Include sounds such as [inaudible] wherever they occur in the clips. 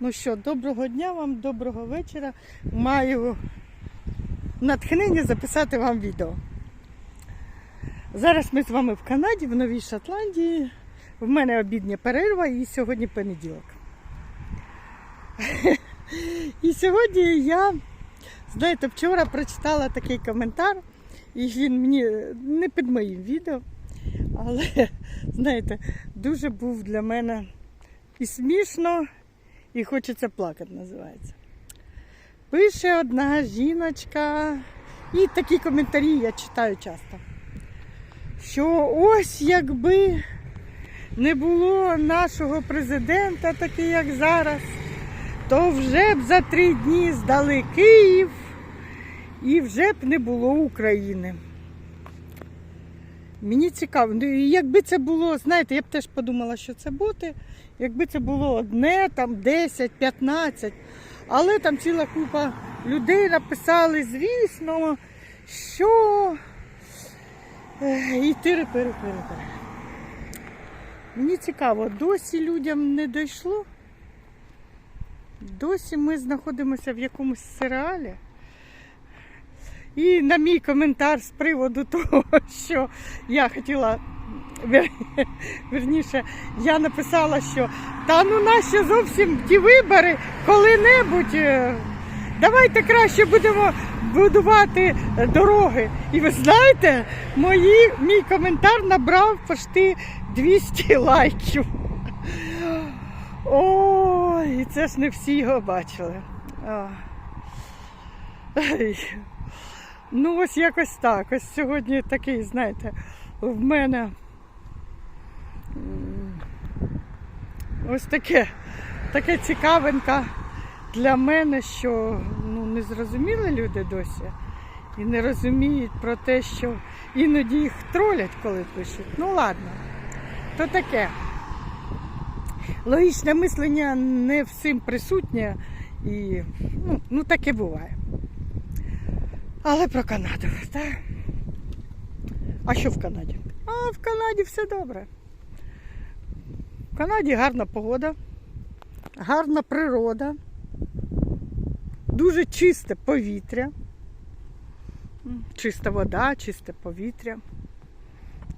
Ну що, доброго дня вам, доброго вечора. Маю натхнення записати вам відео. Зараз ми з вами в Канаді, в Новій Шотландії. В мене обідня перерва і сьогодні понеділок. І сьогодні я, знаєте, вчора прочитала такий коментар, і він мені не під моїм відео, але, знаєте, дуже був для мене і смішно, і хочеться плакати, називається. Пише одна жіночка, і такі коментарі я читаю часто. Що ось якби не було нашого президента, такий як зараз, то вже б за три дні здали Київ і вже б не було України. Мені цікаво, ну, якби це було, знаєте, я б теж подумала, що це боти, якби це було одне, там 10, 15, але там ціла купа людей написали, звісно, що і тири пири пири Мені цікаво, досі людям не дійшло. Досі ми знаходимося в якомусь серіалі. І на мій коментар з приводу [laughs] того, що я хотіла, вер- верніше, я написала, що та ну наші зовсім ті вибори коли-небудь. е, Давайте краще будемо будувати е, дороги. І ви знаєте, мої, мій коментар набрав почти 200 лайків. Ой, це ж не всі його бачили. Ну, ось якось так. Ось сьогодні такий, знаєте, в мене ось таке, таке цікавинка для мене, що ну, не зрозуміли люди досі і не розуміють про те, що іноді їх тролять, коли пишуть. Ну ладно, то таке. Логічне мислення не всім присутнє і ну, ну таке буває. Але про Канаду, так? А що в Канаді? А в Канаді все добре. В Канаді гарна погода, гарна природа, дуже чисте повітря, чиста вода, чисте повітря.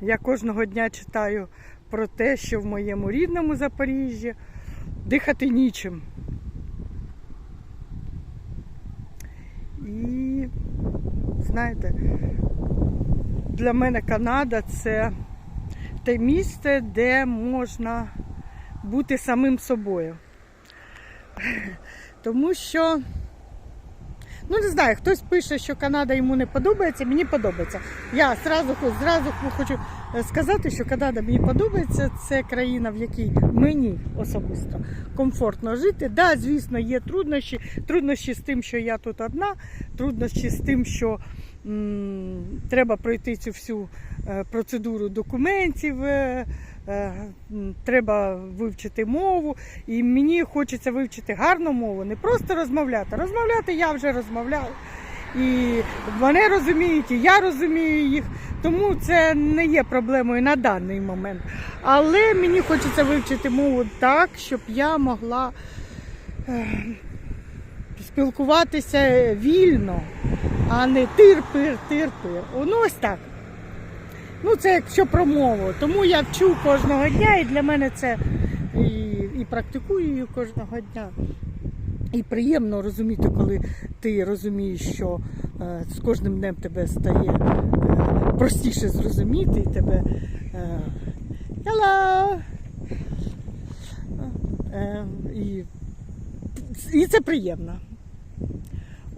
Я кожного дня читаю про те, що в моєму рідному Запоріжжі дихати нічим. І знаєте, для мене Канада це те місце, де можна бути самим собою. [laughs] Тому що, ну не знаю, хтось пише, що Канада йому не подобається, мені подобається. Я зразу, зразу хочу сказати, що Канада мені подобається. Це країна, в якій мені особисто комфортно жити. Да, звісно, є труднощі. Труднощі з тим, що я тут одна, труднощі з тим, що треба пройти цю всю е, процедуру документів. е, е, Треба вивчити мову, і мені хочеться вивчити гарну мову, не просто розмовляти. Розмовляти я вже розмовляю. І вони розуміють, і я розумію їх, тому це не є проблемою на даний момент. Але мені хочеться вивчити мову так, щоб я могла спілкуватися вільно, а не тир-пир, тир-пир. Ну ось так. Ну, це якщо про мову. Тому я вчу кожного дня, і для мене це і, і практикую її кожного дня. І приємно розуміти, коли ти розумієш, що е, з кожним днем тебе стає е, простіше зрозуміти і тебе. Е, Hello! Е, і, і це приємно.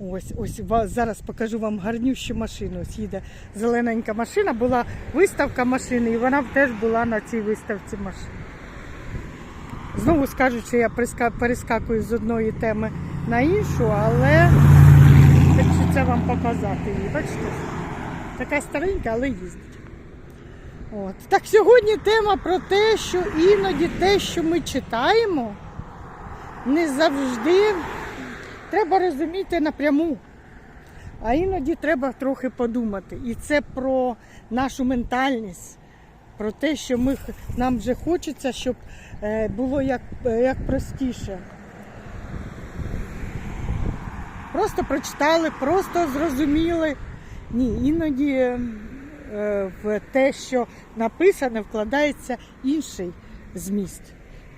Ось, ось зараз покажу вам гарнющу машину. Ось їде зелененька машина, була виставка машини, і вона теж була на цій виставці машин. Знову скажуть, що я перескакую з одної теми на іншу, але хочеться вам показати її. Бачите? Така старенька, але їздить. От. Так сьогодні тема про те, що іноді те, що ми читаємо, не завжди треба розуміти напряму. А іноді треба трохи подумати. І це про нашу ментальність, про те, що ми, нам вже хочеться, щоб е, було як, е, як простіше. просто прочитали, просто зрозуміли. Ні, іноді е, в те, що написане, вкладається інший зміст.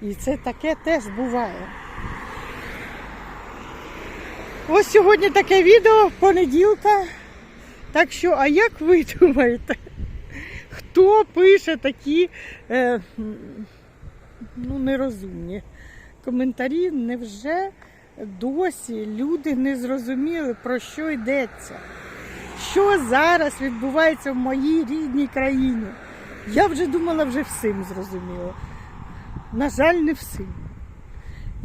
І це таке теж буває. Ось сьогодні таке відео понеділка. Так що, а як ви [laughs] думаєте, хто пише такі е, ну, нерозумні коментарі? Невже досі люди не зрозуміли, про що йдеться? Що зараз відбувається в моїй рідній країні? Я вже думала, вже всім зрозуміло. На жаль, не всім.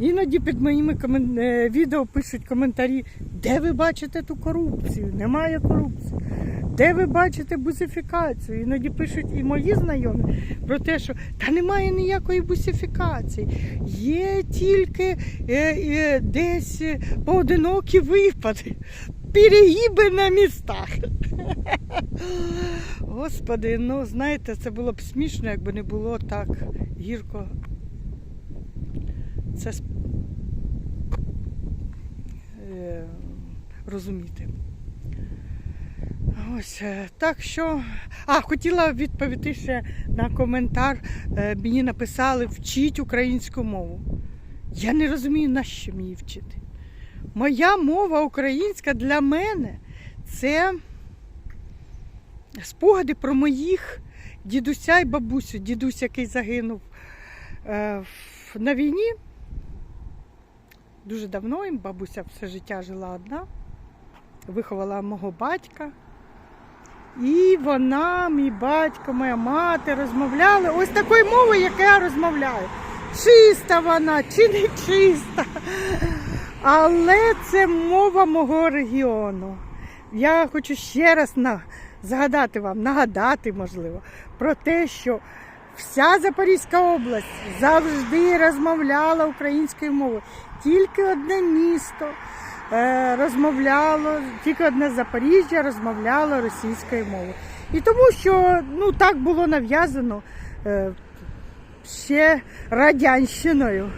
Іноді під моїми е, відео пишуть коментарі, де ви бачите ту корупцію? Немає корупції. Де ви бачите бусифікацію? Іноді пишуть і мої знайомі про те, що та немає ніякої бусифікації. Є тільки е, е, десь поодинокі випади, перегиби на містах. [laughs] Господи, ну знаєте, це було б смішно, якби не було так гірко. Це е, розуміти. Ось е, так що. А, хотіла відповісти ще на коментар. Е, Мені написали вчіть українську мову. Я не розумію, на що мені вчити. Моя мова українська для мене це спогади про моїх дідуся і бабусю. Дідусь, який загинув на війні. Дуже давно їм бабуся все життя жила одна, виховала мого батька. І вона, мій батько, моя мати розмовляли ось такою мовою, як я розмовляю. Чиста вона чи не чиста. Але це мова мого регіону. Я хочу ще раз на, згадати вам, нагадати, можливо, про те, що вся Запорізька область завжди розмовляла українською мовою. Тільки одне місто е, розмовляло, тільки одне Запоріжжя розмовляло російською мовою. І тому що ну, так було нав'язано е, ще радянщиною.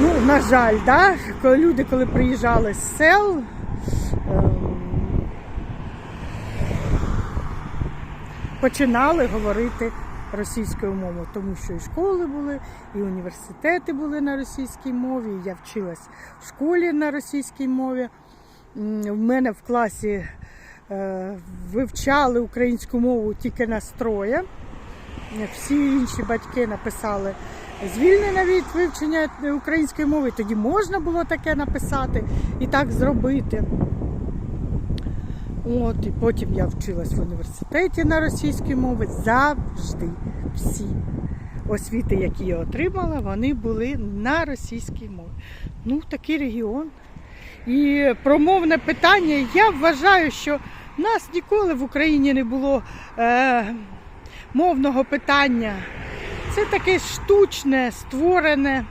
Ну, на жаль, да? коли люди, коли приїжджали з сел, ем, починали говорити російською мовою, тому що і школи були, і університети були на російській мові. Я вчилась в школі на російській мові. В мене в класі е, вивчали українську мову тільки настроє. Всі інші батьки написали звільнення від вивчення української мови. Тоді можна було таке написати і так зробити. От, і потім я вчилась в університеті на російській мові. Завжди всі освіти, які я отримала, вони були на російській мові. Ну, такий регіон. І промовне питання, я вважаю, що в нас ніколи в Україні не було е, мовного питання. Це таке штучне, створене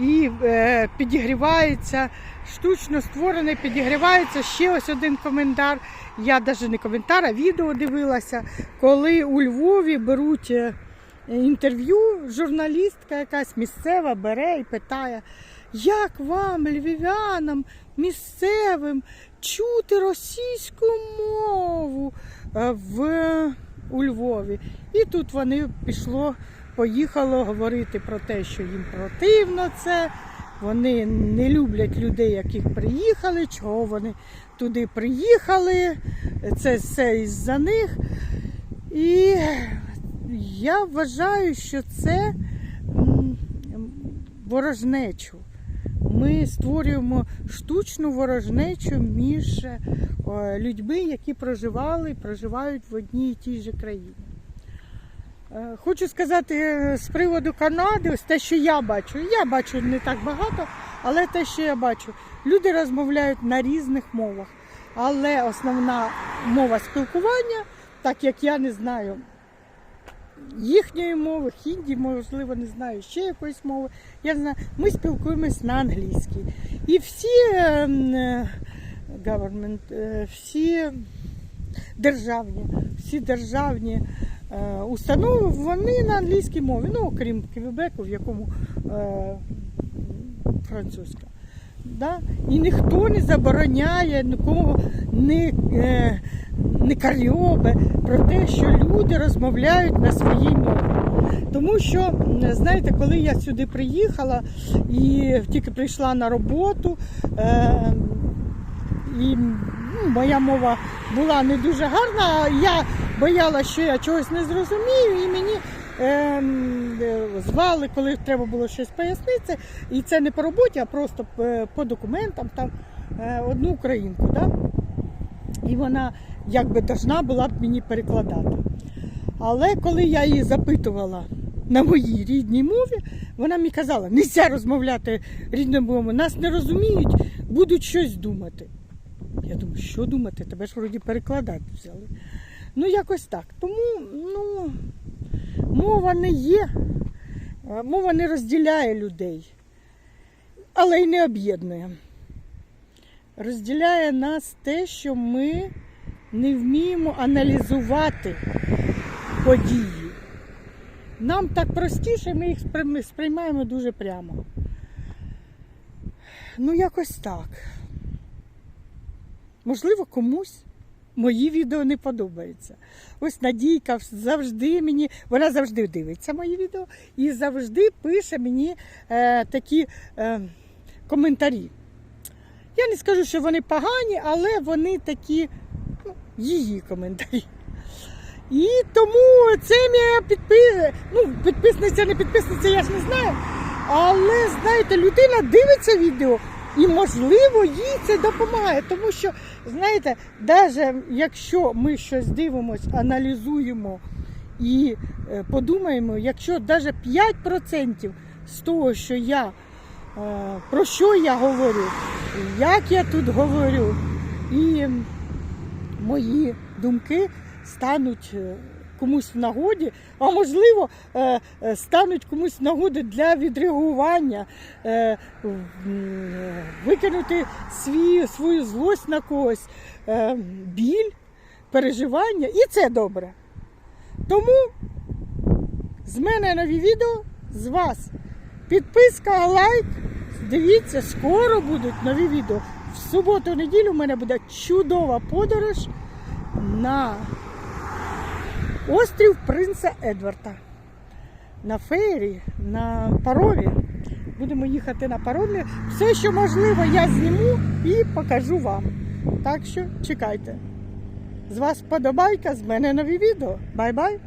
і е, підігрівається. Штучно створене, підігрівається. Ще ось один коментар. Я навіть не коментар, а відео дивилася, коли у Львові беруть е, інтерв'ю, журналістка якась місцева бере і питає, як вам, львів'янам, місцевим, чути російську мову е, в, у Львові. І тут вони пішло, поїхало говорити про те, що їм противно це. Вони не люблять людей, яких приїхали, чого вони туди приїхали. Це все із-за них. І я вважаю, що це ворожнечу. Ми створюємо штучну ворожнечу між е, людьми, які проживали і проживають в одній і тій же країні. Е, Хочу сказати е, з приводу Канади, ось те, що я бачу. Я бачу не так багато, але те, що я бачу, люди розмовляють на різних мовах. Але основна мова спілкування, так як я не знаю їхньої мови, хінді, можливо, не знаю ще якоїсь мови. Я не знаю, ми спілкуємось на англійській. І всі е, government, всі державні, всі державні е, установи, вони на англійській мові, ну окрім Квебеку, в якому е, французька. Да? І ніхто не забороняє нікого не, е, не карьобе про те, що люди розмовляють на своїй мові. Тому що, знаєте, коли я сюди приїхала і тільки прийшла на роботу, е, і ну, моя мова була не дуже гарна, я боялася, що я чогось не зрозумію, і мені ем, е, звали, коли треба було щось пояснити. І це не по роботі, а просто е, по документам там е, одну українку. Да? І вона якби должна була б мені перекладати. Але коли я її запитувала на моїй рідній мові, вона мені казала, не можна розмовляти рідною мовою, нас не розуміють, будуть щось думати. Я думаю, що думати? Тебе ж вроді перекладати взяли. Ну, якось так. Тому ну, мова не є, е, мова не розділяє людей, але й не об'єднує. Розділяє нас те, що ми не вміємо аналізувати події. Нам так простіше, ми їх сприймаємо дуже прямо. Ну, якось так. Можливо, комусь мої відео не подобаються. Ось Надійка завжди мені, вона завжди дивиться мої відео і завжди пише мені е, такі е, коментарі. Я не скажу, що вони погані, але вони такі ну, її коментарі. І тому це моя підпи... ну, підписниця, не підписниця, я ж не знаю. Але знаєте, людина дивиться відео, і можливо їй це допомагає. Тому що, знаєте, навіть якщо ми щось дивимося, аналізуємо і е, подумаємо, якщо навіть 5% з того, що я е, про що я говорю, як я тут говорю, і мої думки стануть е, комусь в нагоді, а можливо, е, е, стануть комусь в нагоді для відреагування, е, в- викинути свій, свою злость на когось, біль, переживання, і це добре. Тому з мене нові відео, з вас підписка, лайк. Дивіться, скоро будуть нові відео. В суботу-неділю у мене буде чудова подорож на острів Принца Едварда. На фейрі, на паромі. Будемо їхати на паромі. Все, що можливо, я зніму і покажу вам. Так що чекайте. З вас подобайка, з мене нові відео. Бай-бай!